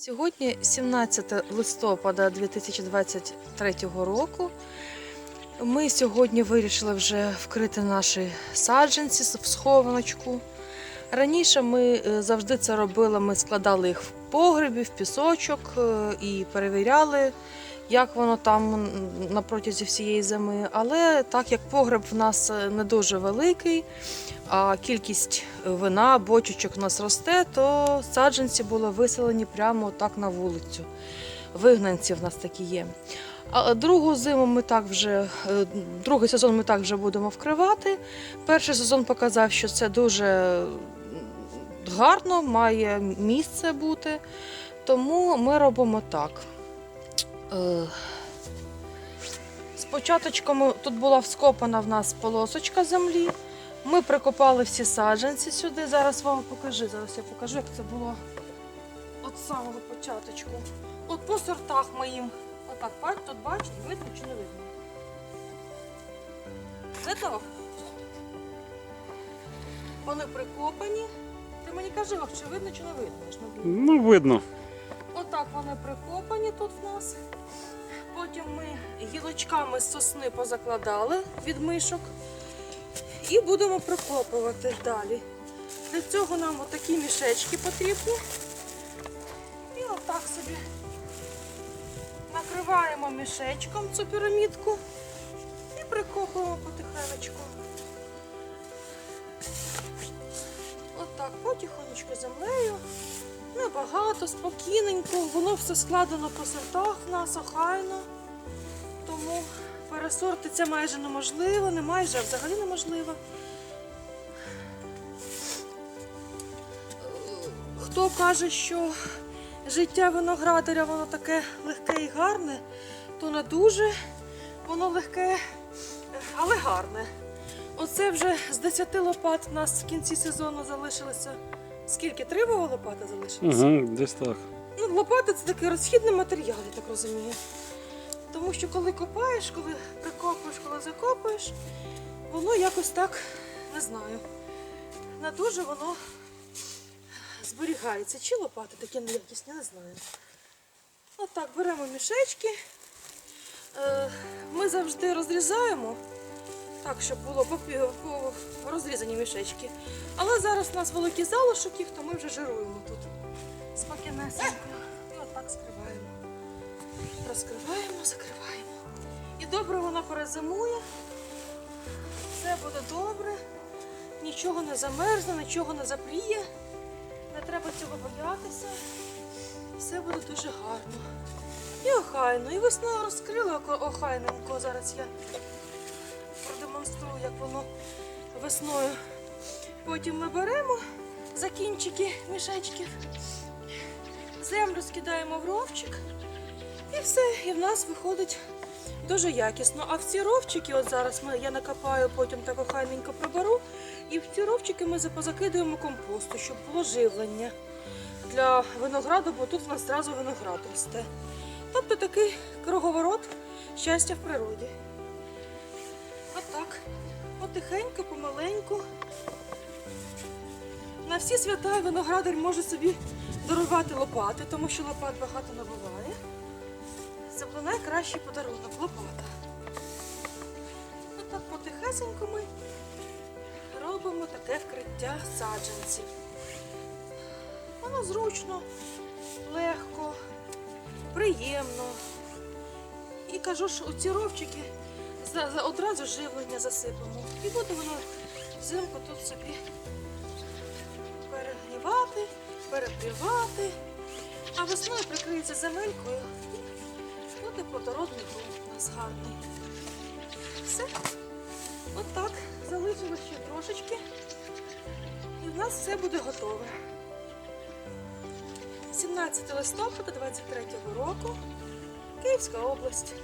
Сьогодні 17 листопада 2023 року. Ми сьогодні вирішили вже вкрити наші саджанці в схованочку. Раніше ми е, завжди це робили, ми складали їх в погребі, в пісочок е, і перевіряли, як воно там на протязі всієї зими. Але так як погреб в нас е, не дуже великий, а кількість вина, бочечок у нас росте, то саджанці були виселені прямо так на вулицю. Вигнанці в нас такі є. А другу зиму ми так вже, е, другий сезон ми так вже будемо вкривати. Перший сезон показав, що це дуже гарно, має місце бути. Тому ми робимо так. Спочатку тут була вскопана в нас полосочка землі. Ми прикопали всі саджанці сюди. Зараз вам покажу. Зараз я покажу, як це було от самого початочку. От по сортах моїм. Отак, бач, тут бачите, видно чи не видно? Видно? Вони прикопані. Ти мені кажи, чи видно, чи не видно? Ну, видно. Отак вони прикопані тут в нас. Потім ми гілочками з сосни позакладали від мишок. І будемо прикопувати далі. Для цього нам отакі мішечки потрібні. І отак собі накриваємо мішечком цю пірамідку і прикопуємо потихенечку. Отак, потихонечку землею. Небагато, спокійненько, воно все складено по сортах в нас охайно. Тому пересорти це майже неможливо, не майже, а взагалі неможливо. Хто каже, що життя виноградаря воно таке легке і гарне, то не дуже воно легке, але гарне. Оце вже з 10 лопат у нас в кінці сезону залишилося. Скільки? Три лопати залишилося? Угу, десь так. Ну, лопата це такий розхідний матеріал, я так розумію. Тому що коли копаєш, коли прикопуєш, коли закопуєш, воно якось так, не знаю, не дуже воно зберігається. Чи лопати такі неякісні, не знаю. Отак, беремо мішечки. Е, Ми завжди розрізаємо, так, щоб було по, по розрізані мішечки. Але зараз у нас великий залишок то ми вже жируємо тут спокійнесенько. І отак скриваємо. Розкриваємо, закриваємо. І добре воно перезимує. Все буде добре. Нічого не замерзне, нічого не запріє. Не треба цього боятися. Все буде дуже гарно. І охайно. І весною розкрили охайненько. Зараз я продемонструю, як воно весною. Потім ми беремо закінчики мішечків, землю скидаємо в ровчик і все, і в нас виходить дуже якісно. А в ці ровчики, от зараз я накопаю, потім так охайненько приберу, і в ці ровчики ми позакидуємо компосту, щоб було живлення для винограду, бо тут в нас зразу виноград росте. Тобто такий круговорот щастя в природі. Отак. Потихеньку, помаленьку. На всі свята виноградар може собі дарувати лопати, тому що лопат багато не буває. Це буде найкращий подарунок лопата. Отак потихесенько ми робимо таке вкриття саджанців. Воно зручно, легко, приємно. І кажу, що ці ровчики за, за- одразу живлення засипемо. І буде воно взимку тут собі перегрівати, перепрівати, а весною прикриється земелькою і буде плодородний ґрунт у нас гарний. Все. Отак. Залишилось ще трошечки. І в нас все буде готове. 17 листопада 23 року. Київська область.